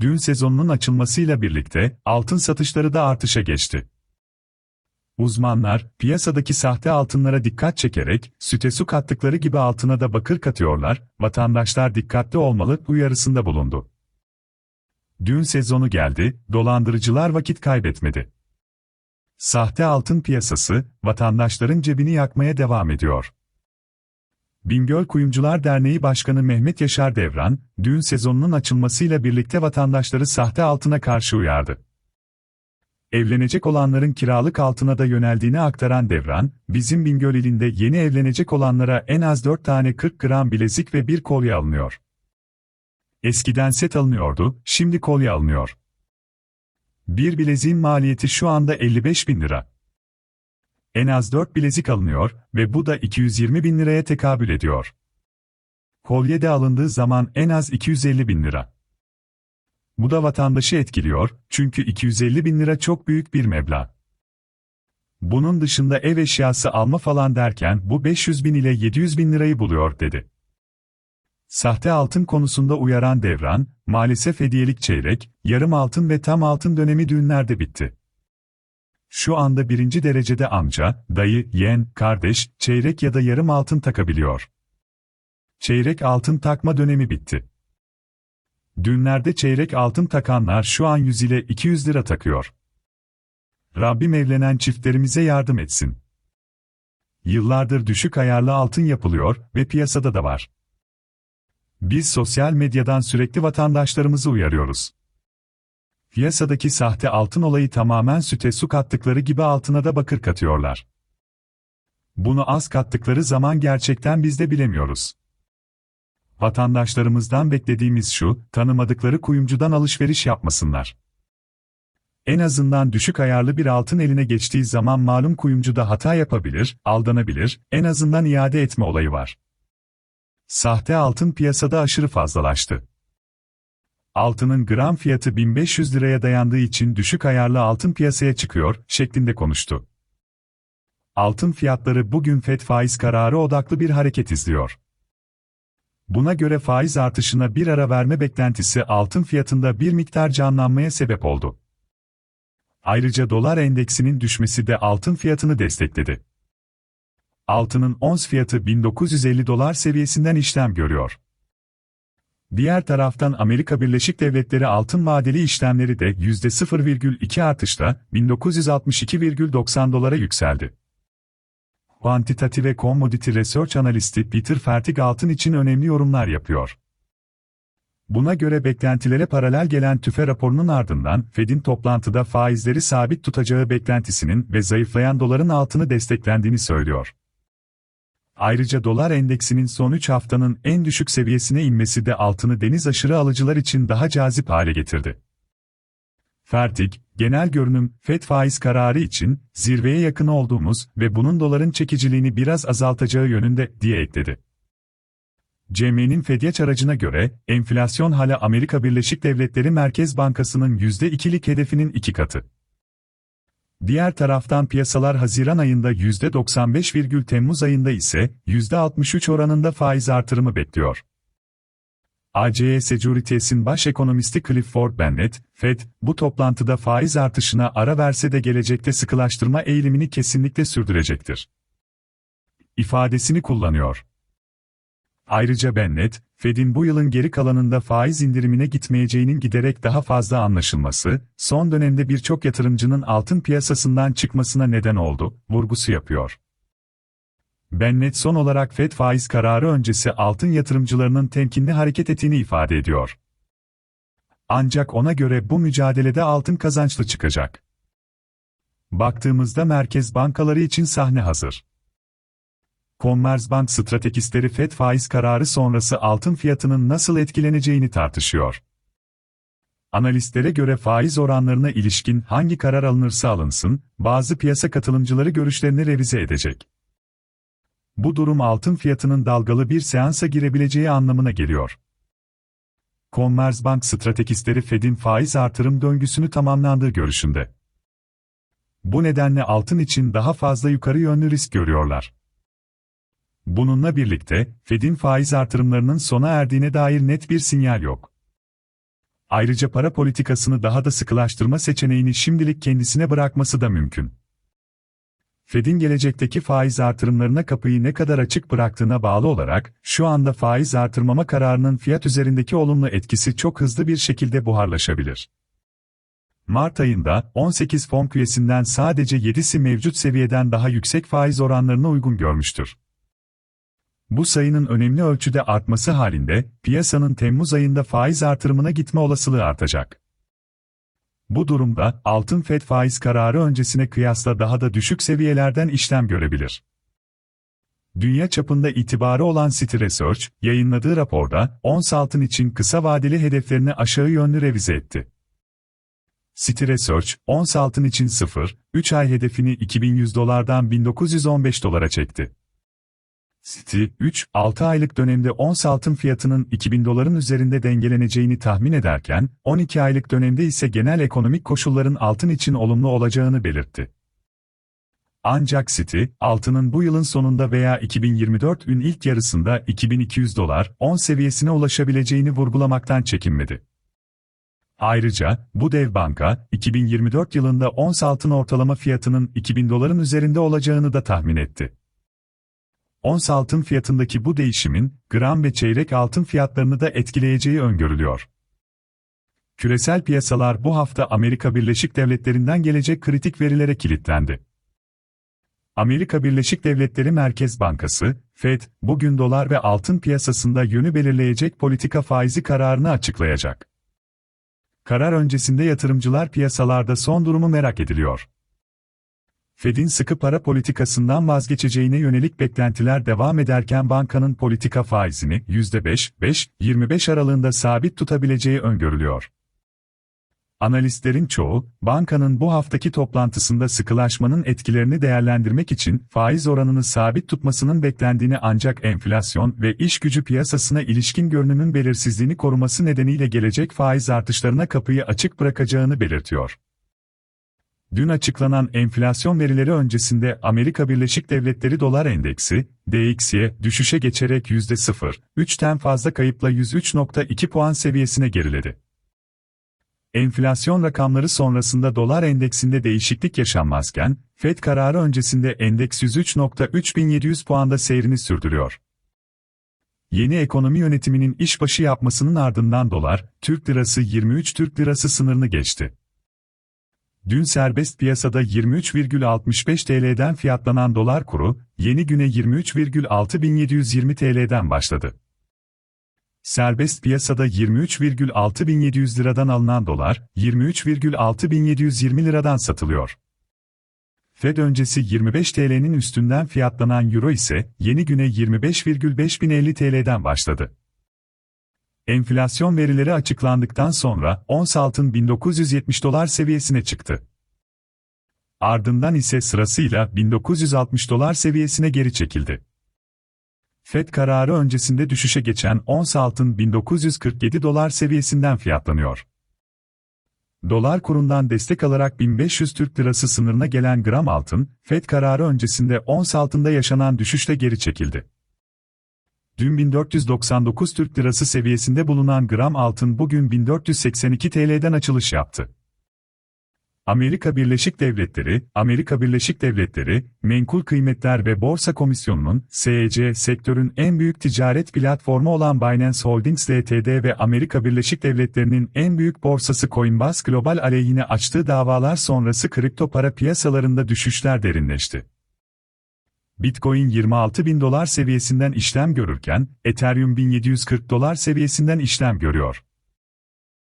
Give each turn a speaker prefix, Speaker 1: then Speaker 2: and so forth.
Speaker 1: Düğün sezonunun açılmasıyla birlikte altın satışları da artışa geçti. Uzmanlar, piyasadaki sahte altınlara dikkat çekerek, süte su kattıkları gibi altına da bakır katıyorlar, vatandaşlar dikkatli olmalı uyarısında bulundu. Düğün sezonu geldi, dolandırıcılar vakit kaybetmedi. Sahte altın piyasası, vatandaşların cebini yakmaya devam ediyor. Bingöl Kuyumcular Derneği Başkanı Mehmet Yaşar Devran, düğün sezonunun açılmasıyla birlikte vatandaşları sahte altına karşı uyardı. Evlenecek olanların kiralık altına da yöneldiğini aktaran Devran, bizim Bingöl ilinde yeni evlenecek olanlara en az 4 tane 40 gram bilezik ve bir kolye alınıyor. Eskiden set alınıyordu, şimdi kolye alınıyor. Bir bileziğin maliyeti şu anda 55 bin lira. En az 4 bilezik alınıyor ve bu da 220 bin liraya tekabül ediyor. Kolye de alındığı zaman en az 250 bin lira. Bu da vatandaşı etkiliyor, çünkü 250 bin lira çok büyük bir meblağ. Bunun dışında ev eşyası alma falan derken bu 500 bin ile 700 bin lirayı buluyor dedi. Sahte altın konusunda uyaran devran, maalesef hediyelik çeyrek, yarım altın ve tam altın dönemi düğünlerde bitti. Şu anda birinci derecede amca, dayı, yeğen, kardeş, çeyrek ya da yarım altın takabiliyor. Çeyrek altın takma dönemi bitti. Düğünlerde çeyrek altın takanlar şu an 100 ile 200 lira takıyor. Rabbim evlenen çiftlerimize yardım etsin. Yıllardır düşük ayarlı altın yapılıyor ve piyasada da var. Biz sosyal medyadan sürekli vatandaşlarımızı uyarıyoruz. Piyasadaki sahte altın olayı tamamen süte su kattıkları gibi altına da bakır katıyorlar. Bunu az kattıkları zaman gerçekten biz de bilemiyoruz. Vatandaşlarımızdan beklediğimiz şu, tanımadıkları kuyumcudan alışveriş yapmasınlar. En azından düşük ayarlı bir altın eline geçtiği zaman malum kuyumcu da hata yapabilir, aldanabilir, en azından iade etme olayı var. Sahte altın piyasada aşırı fazlalaştı. Altının gram fiyatı 1500 liraya dayandığı için düşük ayarlı altın piyasaya çıkıyor, şeklinde konuştu. Altın fiyatları bugün FED faiz kararı odaklı bir hareket izliyor. Buna göre faiz artışına bir ara verme beklentisi altın fiyatında bir miktar canlanmaya sebep oldu. Ayrıca dolar endeksinin düşmesi de altın fiyatını destekledi. Altının ons fiyatı 1950 dolar seviyesinden işlem görüyor. Diğer taraftan Amerika Birleşik Devletleri altın vadeli işlemleri de %0,2 artışla 1962,90 dolara yükseldi. Quantitative Commodity Research analisti Peter Fertig altın için önemli yorumlar yapıyor. Buna göre beklentilere paralel gelen tüfe raporunun ardından Fed'in toplantıda faizleri sabit tutacağı beklentisinin ve zayıflayan doların altını desteklendiğini söylüyor. Ayrıca dolar endeksinin son 3 haftanın en düşük seviyesine inmesi de altını deniz aşırı alıcılar için daha cazip hale getirdi. Fertig, genel görünüm, FED faiz kararı için zirveye yakın olduğumuz ve bunun doların çekiciliğini biraz azaltacağı yönünde diye ekledi. CME'nin Fedyaç aracına göre, enflasyon hala Amerika Birleşik Devletleri Merkez Bankası'nın %2'lik hedefinin iki katı. Diğer taraftan piyasalar Haziran ayında %95, Temmuz ayında ise %63 oranında faiz artırımı bekliyor. ACE Securities'in baş ekonomisti Clifford Bennett, Fed, bu toplantıda faiz artışına ara verse de gelecekte sıkılaştırma eğilimini kesinlikle sürdürecektir. ifadesini kullanıyor. Ayrıca Bennett, Fed'in bu yılın geri kalanında faiz indirimine gitmeyeceğinin giderek daha fazla anlaşılması, son dönemde birçok yatırımcının altın piyasasından çıkmasına neden oldu, vurgusu yapıyor. Bennett son olarak FED faiz kararı öncesi altın yatırımcılarının temkinli hareket ettiğini ifade ediyor. Ancak ona göre bu mücadelede altın kazançlı çıkacak. Baktığımızda merkez bankaları için sahne hazır. Commerzbank stratejistleri FED faiz kararı sonrası altın fiyatının nasıl etkileneceğini tartışıyor. Analistlere göre faiz oranlarına ilişkin hangi karar alınırsa alınsın, bazı piyasa katılımcıları görüşlerini revize edecek. Bu durum altın fiyatının dalgalı bir seansa girebileceği anlamına geliyor. Commerzbank stratejistleri Fed'in faiz artırım döngüsünü tamamlandığı görüşünde. Bu nedenle altın için daha fazla yukarı yönlü risk görüyorlar. Bununla birlikte, Fed'in faiz artırımlarının sona erdiğine dair net bir sinyal yok. Ayrıca para politikasını daha da sıkılaştırma seçeneğini şimdilik kendisine bırakması da mümkün. Fed'in gelecekteki faiz artırımlarına kapıyı ne kadar açık bıraktığına bağlı olarak, şu anda faiz artırmama kararının fiyat üzerindeki olumlu etkisi çok hızlı bir şekilde buharlaşabilir. Mart ayında 18 fon üyesinden sadece 7'si mevcut seviyeden daha yüksek faiz oranlarına uygun görmüştür. Bu sayının önemli ölçüde artması halinde, piyasanın Temmuz ayında faiz artırımına gitme olasılığı artacak. Bu durumda, altın FED faiz kararı öncesine kıyasla daha da düşük seviyelerden işlem görebilir. Dünya çapında itibarı olan City Research, yayınladığı raporda, ons altın için kısa vadeli hedeflerini aşağı yönlü revize etti. City Research, ons altın için 0, 3 ay hedefini 2100 dolardan 1915 dolara çekti. City, 3-6 aylık dönemde ons altın fiyatının 2000 doların üzerinde dengeleneceğini tahmin ederken, 12 aylık dönemde ise genel ekonomik koşulların altın için olumlu olacağını belirtti. Ancak City, altının bu yılın sonunda veya 2024'ün ilk yarısında 2200 dolar, 10 seviyesine ulaşabileceğini vurgulamaktan çekinmedi. Ayrıca, bu dev banka, 2024 yılında ons altın ortalama fiyatının 2000 doların üzerinde olacağını da tahmin etti. Ons altın fiyatındaki bu değişimin, gram ve çeyrek altın fiyatlarını da etkileyeceği öngörülüyor. Küresel piyasalar bu hafta Amerika Birleşik Devletleri'nden gelecek kritik verilere kilitlendi. Amerika Birleşik Devletleri Merkez Bankası, Fed, bugün dolar ve altın piyasasında yönü belirleyecek politika faizi kararını açıklayacak. Karar öncesinde yatırımcılar piyasalarda son durumu merak ediliyor. Fed'in sıkı para politikasından vazgeçeceğine yönelik beklentiler devam ederken bankanın politika faizini %5-5-25 aralığında sabit tutabileceği öngörülüyor. Analistlerin çoğu, bankanın bu haftaki toplantısında sıkılaşmanın etkilerini değerlendirmek için faiz oranını sabit tutmasının beklendiğini ancak enflasyon ve iş gücü piyasasına ilişkin görünümün belirsizliğini koruması nedeniyle gelecek faiz artışlarına kapıyı açık bırakacağını belirtiyor. Dün açıklanan enflasyon verileri öncesinde Amerika Birleşik Devletleri Dolar Endeksi, DXY, düşüşe geçerek %0,3'ten fazla kayıpla 103.2 puan seviyesine geriledi. Enflasyon rakamları sonrasında dolar endeksinde değişiklik yaşanmazken, FED kararı öncesinde endeks 103.3700 puanda seyrini sürdürüyor. Yeni ekonomi yönetiminin işbaşı yapmasının ardından dolar, Türk lirası 23 Türk lirası sınırını geçti. Dün serbest piyasada 23,65 TL'den fiyatlanan dolar kuru, yeni güne 23,6720 TL'den başladı. Serbest piyasada 23,6700 liradan alınan dolar, 23,6720 liradan satılıyor. Fed öncesi 25 TL'nin üstünden fiyatlanan euro ise yeni güne 25,5050 TL'den başladı. Enflasyon verileri açıklandıktan sonra ons altın 1970 dolar seviyesine çıktı. Ardından ise sırasıyla 1960 dolar seviyesine geri çekildi. FED kararı öncesinde düşüşe geçen ons altın 1947 dolar seviyesinden fiyatlanıyor. Dolar kurundan destek alarak 1500 Türk Lirası sınırına gelen gram altın, FED kararı öncesinde ons altında yaşanan düşüşle geri çekildi. Dün 1499 Türk Lirası seviyesinde bulunan gram altın bugün 1482 TL'den açılış yaptı. Amerika Birleşik Devletleri, Amerika Birleşik Devletleri, Menkul Kıymetler ve Borsa Komisyonu'nun, SEC, sektörün en büyük ticaret platformu olan Binance Holdings Ltd ve Amerika Birleşik Devletleri'nin en büyük borsası Coinbase Global aleyhine açtığı davalar sonrası kripto para piyasalarında düşüşler derinleşti. Bitcoin 26 bin dolar seviyesinden işlem görürken, Ethereum 1740 dolar seviyesinden işlem görüyor.